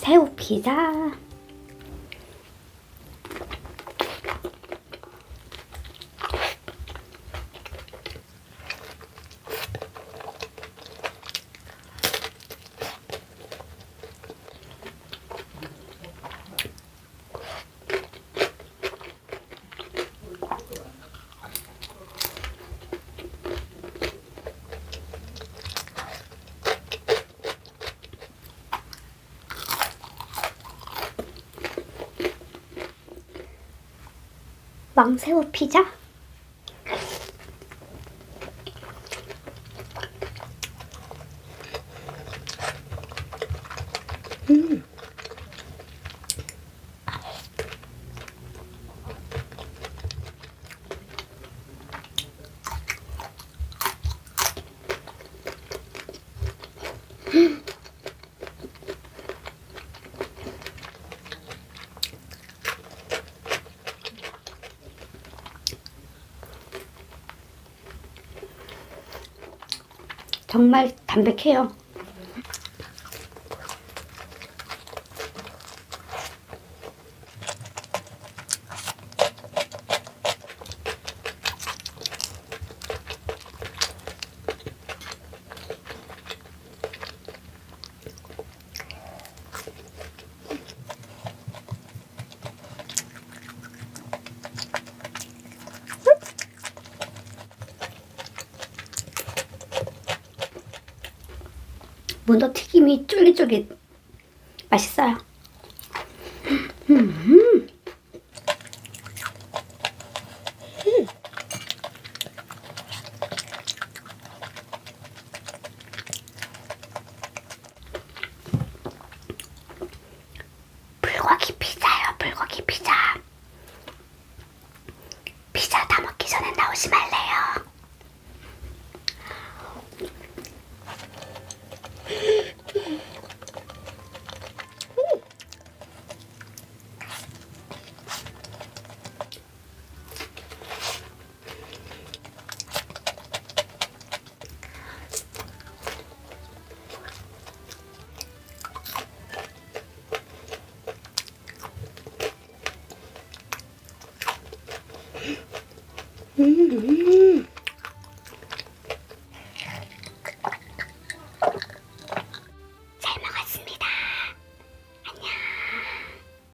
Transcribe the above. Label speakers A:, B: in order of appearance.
A: 새우 피자. 왕새우 피자? 음. 정말 담백해요. 문어 튀김이 쫄깃쫄깃 맛있어요. 음. 불고기 피 Hmm.